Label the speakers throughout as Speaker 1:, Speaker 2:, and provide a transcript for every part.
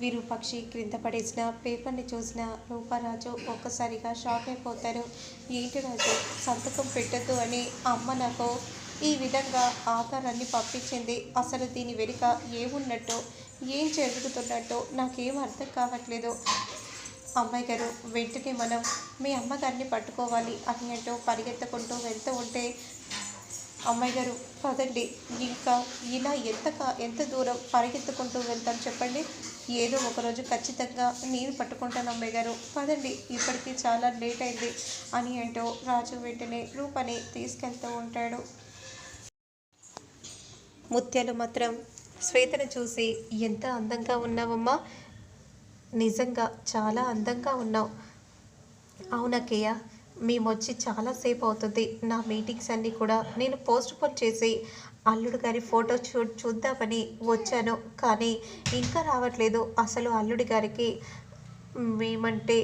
Speaker 1: విరూపక్షి క్రింద పడేసిన పేపర్ని చూసిన రూపరాజు ఒక్కసారిగా షాక్ అయిపోతారు. ఏంటి రాజు? సంతకం పెట్టద్దు అని అమ్మ నాకు ఈ విధంగా ఆధారాన్ని పంపించింది. అసలు దీని వెనుక ఏమున్నట్టు? ఏం జరుగుతున్నట్టు? నాకేం అర్థం కావట్లేదు. అమ్మాయి గారు వెంటనే మనం మీ అమ్మగారిని పట్టుకోవాలి అని అంటూ పరిగెత్తుకుంటూ వెళ్తూ ఉంటే అమ్మాయి గారు పదండి ఇంకా ఇలా ఎంత ఎంత దూరం పరిగెత్తుకుంటూ వెళ్తాం చెప్పండి. ఏదో ఒకరోజు ఖచ్చితంగా నేను పట్టుకుంటాను అమ్మాయి గారు. పదండి ఇప్పటికీ చాలా లేట్ అయింది అని అంటూ రాజు వెంటనే రూపని తీసుకెళ్తూ ఉంటాడు. ముత్యాలు మాత్రం శ్వేతను చూసి ఎంత అందంగా ఉన్నావమ్మా. నిజంగా చాలా అందంగా ఉన్నావు. అవునక్కయ్య మేము వచ్చి చాలాసేపు అవుతుంది. నా మీటింగ్స్ అన్నీ కూడా నేను పోస్ట్ పోన్ చేసి అల్లుడు గారి ఫోటో చూ చూద్దామని వచ్చాను కానీ ఇంకా రావట్లేదు. అసలు అల్లుడి గారికి మేమంటే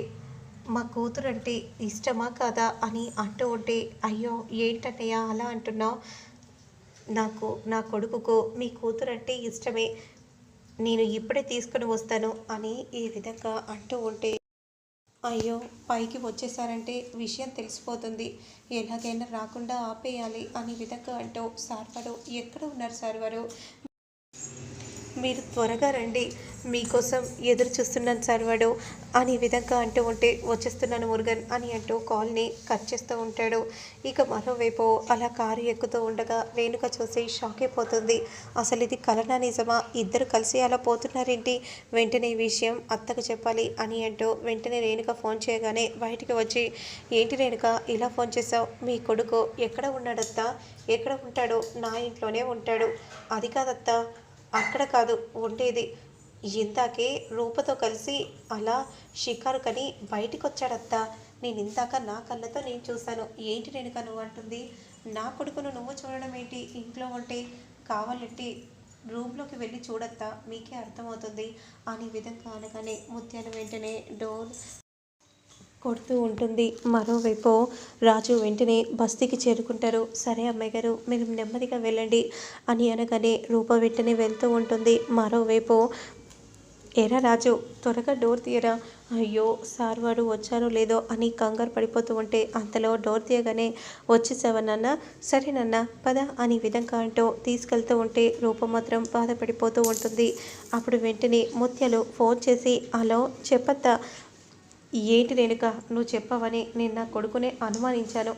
Speaker 1: మా కూతురు అంటే ఇష్టమా కాదా అని అంటూ ఉంటే అయ్యో ఏంటన్నయ్య అలా అంటున్నావు? నాకు నా కొడుకుకు మీ కూతురు అంటే ఇష్టమే. నేను ఇప్పుడే తీసుకుని వస్తాను అని ఈ విధంగా అంటూ ఉంటే అయ్యో పైకి వచ్చేసారంటే విషయం తెలిసిపోతుంది. ఎలాగైనా రాకుండా ఆపేయాలి అని విధంగా అంటూ సార్వరు ఎక్కడ ఉన్నారు సార్వరు మీరు త్వరగా రండి. మీకోసం ఎదురు చూస్తున్నాను సార్ వాడు అని విధంగా అంటూ ఉంటే వచ్చేస్తున్నాను మురుగన్ అని అంటూ కాల్ని కట్ చేస్తూ ఉంటాడు. ఇక మరోవైపు అలా కారు ఎక్కుతూ ఉండగా రేణుక చూసి షాక్ అయిపోతుంది. అసలు ఇది కలనా నిజమా? ఇద్దరు కలిసి అలా పోతున్నారేంటి? వెంటనే ఈ విషయం అత్తకు చెప్పాలి అని అంటూ వెంటనే రేణుక ఫోన్ చేయగానే బయటికి వచ్చి ఏంటి రేణుక ఇలా ఫోన్ చేసావు మీ కొడుకు ఎక్కడ ఉన్నాడత్తా? ఎక్కడ ఉంటాడు? నా ఇంట్లోనే ఉంటాడు. అది కాదత్తా అక్కడ కాదు ఉండేది. ఇందాకే రూపతో కలిసి అలా షికారుకని బయటికి వచ్చాడత్తా నేను ఇందాక నా కళ్ళతో నేను చూశాను. ఏంటి నేను కను అంటుంది. నా కొడుకును నువ్వు చూడడం ఏంటి ఇంట్లో ఉంటే కావాలంటే రూమ్లోకి వెళ్ళి చూడత్తా. మీకే అర్థమవుతుంది. అనే విధంగా అనగానే ముత్యాలు వెంటనే డోర్ కొడుతూ ఉంటుంది. మరోవైపు రాజు వెంటనే బస్తీకి చేరుకుంటారు. సరే అమ్మాయి గారు మీరు నెమ్మదిగా వెళ్ళండి అని అనగానే రూప వెంటనే వెళ్తూ ఉంటుంది. మరోవైపు ఎరా రాజు త్వరగా డోర్ తీయరా? అయ్యో సార్ వాడు వచ్చారో లేదో అని కంగారు పడిపోతూ ఉంటే అంతలో డోర్ తీయగానే వచ్చేసావా నాన్న? సరే నాన్న పద అని విధంగా అంటూ తీసుకెళ్తూ ఉంటే రూపం మాత్రం బాధపడిపోతూ ఉంటుంది. అప్పుడు వెంటనే ముత్యాలు ఫోన్ చేసి హలో చెప్పత్తా? ఏంటి రేణుక? నువ్వు చెప్పవని నేను నా కొడుకునే అనుమానించాను.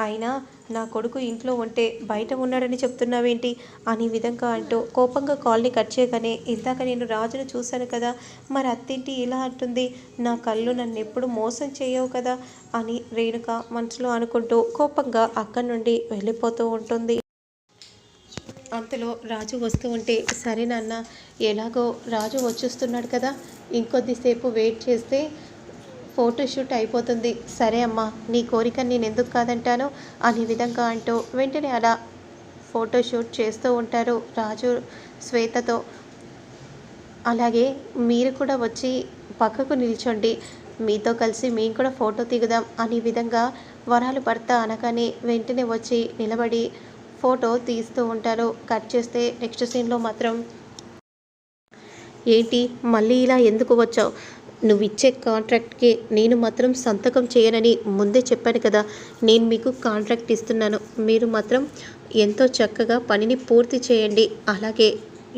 Speaker 1: అయినా నా కొడుకు ఇంట్లో ఉంటే బయట ఉన్నాడని చెప్తున్నావేంటి? అని విధంగా అంటూ కోపంగా కాల్ని కట్ చేయగానే ఇందాక నేను రాజును చూశాను కదా మరి అత్తింటి ఇలా అంటుంది నా కళ్ళు నన్ను ఎప్పుడు మోసం చేయవు కదా? అని రేణుక మనసులో అనుకుంటూ కోపంగా అక్కడి నుండి వెళ్ళిపోతూ ఉంటుంది. అంతలో రాజు వస్తూ ఉంటే సరే నాన్న ఎలాగో రాజు వచ్చేస్తున్నాడు కదా ఇంకొద్దిసేపు వెయిట్ చేస్తే ఫోటోషూట్ అయిపోతుంది. సరే అమ్మా నీ కోరిక నేను ఎందుకు కాదంటాను? అనే విధంగా అంటూ వెంటనే అలా ఫోటోషూట్ చేస్తూ ఉంటారు రాజు శ్వేతతో. అలాగే మీరు కూడా వచ్చి పక్కకు నిల్చోండి. మీతో కలిసి మేము కూడా ఫోటో దిగుదాం అనే విధంగా వరాలు భర్త అనగానే వెంటనే వచ్చి నిలబడి ఫోటో తీస్తూ ఉంటారు. కట్ చేస్తే నెక్స్ట్ సీన్లో మాత్రం ఏంటి మళ్ళీ ఇలా ఎందుకు వచ్చావు? నువ్వు ఇచ్చే కాంట్రాక్ట్కి నేను మాత్రం సంతకం చేయనని ముందే చెప్పాను కదా. నేను మీకు కాంట్రాక్ట్ ఇస్తున్నాను. మీరు మాత్రం ఎంతో చక్కగా పనిని పూర్తి చేయండి. అలాగే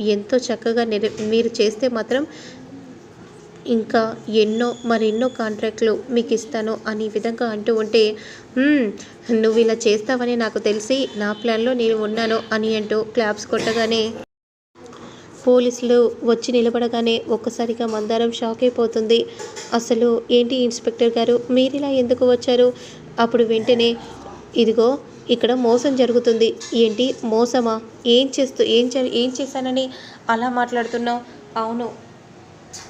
Speaker 1: ఎంతో చక్కగా నెర మీరు చేస్తే మాత్రం ఇంకా ఎన్నో మరెన్నో కాంట్రాక్ట్లు మీకు ఇస్తాను అని విధంగా అంటూ ఉంటే నువ్వు ఇలా చేస్తావని నాకు తెలిసి నా ప్లాన్లో నేను ఉన్నాను అని అంటూ క్లాప్స్ కొట్టగానే పోలీసులు వచ్చి నిలబడగానే ఒక్కసారిగా మందారం షాక్ అయిపోతుంది. అసలు ఏంటి ఇన్స్పెక్టర్ గారు? మీరు ఇలా ఎందుకు వచ్చారు? అప్పుడు వెంటనే ఇదిగో ఇక్కడ మోసం జరుగుతుంది. ఏంటి? మోసమా? ఏం చేస్తూ ఏం చే ఏం చేశానని అలా మాట్లాడుతున్నావు? అవును.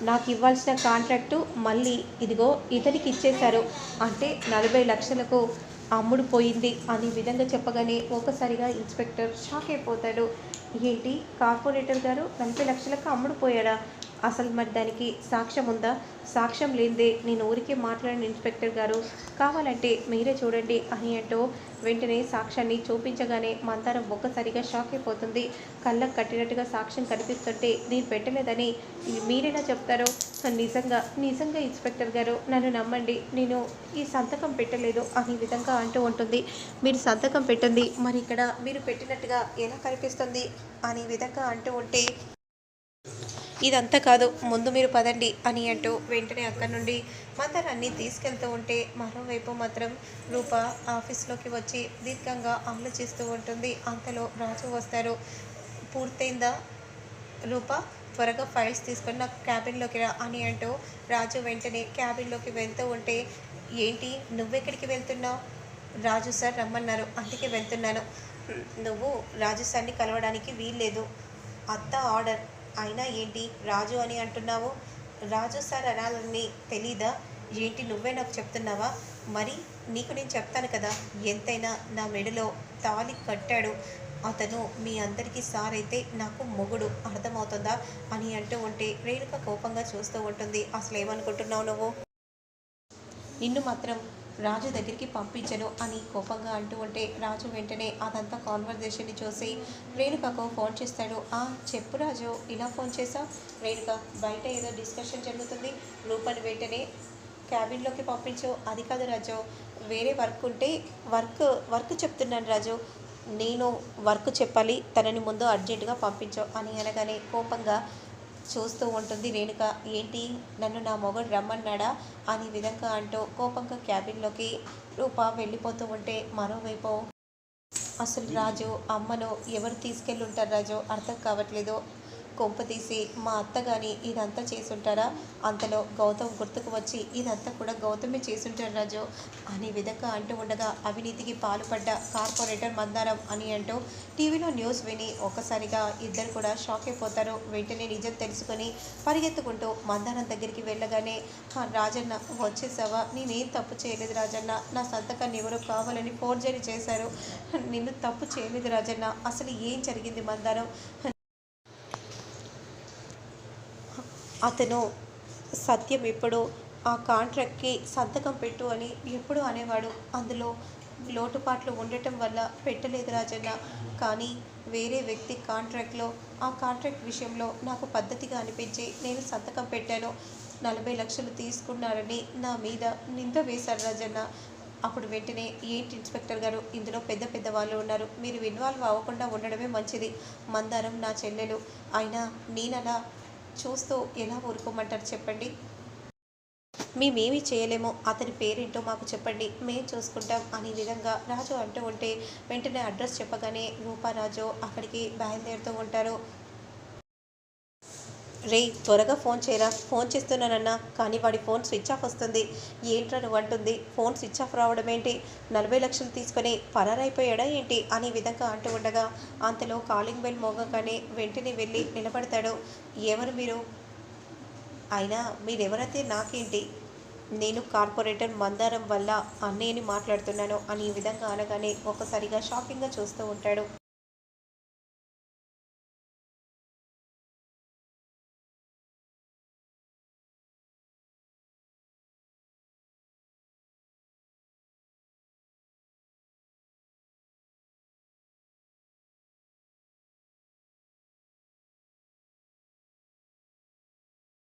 Speaker 1: నాకు ఇవ్వాల్సిన కాంట్రాక్టు మళ్ళీ ఇదిగో ఇతనికి ఇచ్చేశారు. అంటే నలభై లక్షలకు అమ్ముడు పోయింది అనే విధంగా చెప్పగానే ఒకసారిగా ఇన్స్పెక్టర్ షాక్ అయిపోతాడు. ఏంటి? కార్పొరేటర్ గారు నలభై లక్షలకు అమ్ముడు పోయాడా? అసలు మరి దానికి సాక్ష్యం ఉందా? సాక్ష్యం లేనిదే నేను ఊరికే మాట్లాడిన ఇన్స్పెక్టర్ గారు. కావాలంటే మీరే చూడండి అని అంటూ వెంటనే సాక్ష్యాన్ని చూపించగానే మందారం ఒక్కసారిగా షాక్ అయిపోతుంది. కళ్ళకు కట్టినట్టుగా సాక్ష్యం కనిపిస్తుంటే నేను పెట్టలేదని మీరేనా చెప్తారో? నిజంగా నిజంగా ఇన్స్పెక్టర్ గారు నన్ను నమ్మండి. నేను ఈ సంతకం పెట్టలేదు అనే విధంగా అంటూ ఉంటుంది. మీరు సంతకం పెట్టండి మరి ఇక్కడ మీరు పెట్టినట్టుగా ఎలా కనిపిస్తుంది? అనే విధంగా అంటూ ఉంటే ఇదంతా కాదు ముందు మీరు పదండి అని అంటూ వెంటనే అక్కడి నుండి మందరాన్ని తీసుకెళ్తూ ఉంటే మరోవైపు మాత్రం రూప ఆఫీస్లోకి వచ్చి దీర్ఘంగా ఆలోచిస్తూ ఉంటుంది. అంతలో రాజు వస్తారు. పూర్తయిందా? రూప త్వరగా ఫైల్స్ తీసుకొని నాకు క్యాబిన్లోకి రా అని అంటూ రాజు వెంటనే క్యాబిన్లోకి వెళ్తూ ఉంటే ఏంటి? నువ్వెక్కడికి వెళ్తున్నావు? రాజు సార్ రమ్మన్నారు. అందుకే వెళ్తున్నాను. నువ్వు రాజు సార్ని కలవడానికి వీల్లేదు. అత్త ఆర్డర్ అయినా ఏంటి? రాజు అని అంటున్నావు? రాజు సార్ అనాలని తెలీదా? ఏంటి? నువ్వే నాకు చెప్తున్నావా? మరి నీకు నేను చెప్తాను కదా. ఎంతైనా నా మెడలో తాళి కట్టాడు. అతను మీ అందరికీ సార్ అయితే నాకు మొగుడు. అర్థమవుతుందా? అని అంటూ ఉంటే రేణుక కోపంగా చూస్తూ ఉంటుంది. అసలు ఏమనుకుంటున్నావు నువ్వు? నిన్ను మాత్రం రాజు దగ్గరికి పంపించను అని కోపంగా అంటూ ఉంటే రాజు వెంటనే అదంతా కాన్వర్జేషన్ని చూసి రేణుకకు ఫోన్ చేస్తాడు. ఆ చెప్పు రాజు ఇలా ఫోన్ చేసా రేణుక బయట ఏదో డిస్కషన్ జరుగుతుంది. రూపని వెంటనే క్యాబిన్లోకి పంపించు. అది కాదు రాజు వేరే వర్క్ ఉంటే వర్క్ వర్క్ చెప్తున్నాను రాజు. నేను వర్క్ చెప్పాలి తనని ముందు అర్జెంటుగా పంపించు అని అనగానే కోపంగా చూస్తూ ఉంటుంది. రేణుక ఏంటి? నన్ను నా మొగుడు రమ్మన్నాడా? అని విధంగా అంటూ కోపంగా క్యాబిన్లోకి రూప వెళ్ళిపోతూ ఉంటే మరోవైపు అసలు రాజు అమ్మను ఎవరు తీసుకెళ్ళి ఉంటారు రాజు? అర్థం కావట్లేదు. కొంపతీసి మా అత్త కానీ ఇదంతా చేసుంటారా? అంతలో గౌతమ్ గుర్తుకు వచ్చి ఇదంతా కూడా గౌతమే చేసుంటారు రాజు అనే విధంగా అంటూ ఉండగా అవినీతికి పాల్పడ్డ కార్పొరేటర్ మందారం అని అంటూ టీవీలో న్యూస్ విని ఒక్కసారిగా ఇద్దరు కూడా షాక్ అయిపోతారు. వెంటనే నిజం తెలుసుకొని పరిగెత్తుకుంటూ మందారం దగ్గరికి వెళ్ళగానే రాజన్న వచ్చేసావా? నేనేం తప్పు చేయలేదు రాజన్న. నా సంతకాన్ని ఎవరో కావాలని ఫోర్జరీ చేశారు. నిన్ను తప్పు చేయలేదు రాజన్న. అసలు ఏం జరిగింది మందారం? అతను సత్యం ఎప్పుడో ఆ కాంట్రాక్ట్కి సంతకం పెట్టు అని ఎప్పుడూ అనేవాడు. అందులో లోటుపాట్లు ఉండటం వల్ల పెట్టలేదు రాజన్న. కానీ వేరే వ్యక్తి కాంట్రాక్ట్లో ఆ కాంట్రాక్ట్ విషయంలో నాకు పద్ధతిగా అనిపించి నేను సంతకం పెట్టాను. నలభై లక్షలు తీసుకున్నారని నా మీద నింద వేశారు రాజన్న. అప్పుడు వెంటనే ఏంటి ఇన్స్పెక్టర్ గారు? ఇందులో పెద్ద పెద్ద వాళ్ళు ఉన్నారు. మీరు ఇన్వాల్వ్ అవ్వకుండా ఉండడమే మంచిది. మందారం నా చెల్లెలు. అయినా నేనలా చూస్తూ ఎలా ఊరుకోమంటారు చెప్పండి. మేమేమీ చేయలేము అతని పేరేంటో మాకు చెప్పండి. మేము చూసుకుంటాం అనే విధంగా రాజు అంటూ ఉంటే వెంటనే అడ్రస్ చెప్పగానే రూపారాజు అక్కడికి బయలుదేరుతూ ఉంటారు. రే త్వరగా ఫోన్ చేయరా? ఫోన్ చేస్తున్నానన్నా కానీ వాడి ఫోన్ స్విచ్ ఆఫ్ వస్తుంది. ఏంట్రా నువ్వు అంటుంది. ఫోన్ స్విచ్ ఆఫ్ రావడం ఏంటి? నలభై లక్షలు తీసుకొని పరారైపోయాడా ఏంటి? అనే విధంగా అంటూ ఉండగా అంతలో కాలింగ్ బెల్ మోగగానే వెంటనే వెళ్ళి నిలబడతాడు. ఎవరు మీరు? అయినా మీరెవరైతే నాకేంటి? నేను కార్పొరేటర్ మందారం వల్ల అన్నయ్యని మాట్లాడుతున్నాను అని ఈ విధంగా అనగానే ఒక్కసారిగా షాకింగ్గా చూస్తూ ఉంటాడు.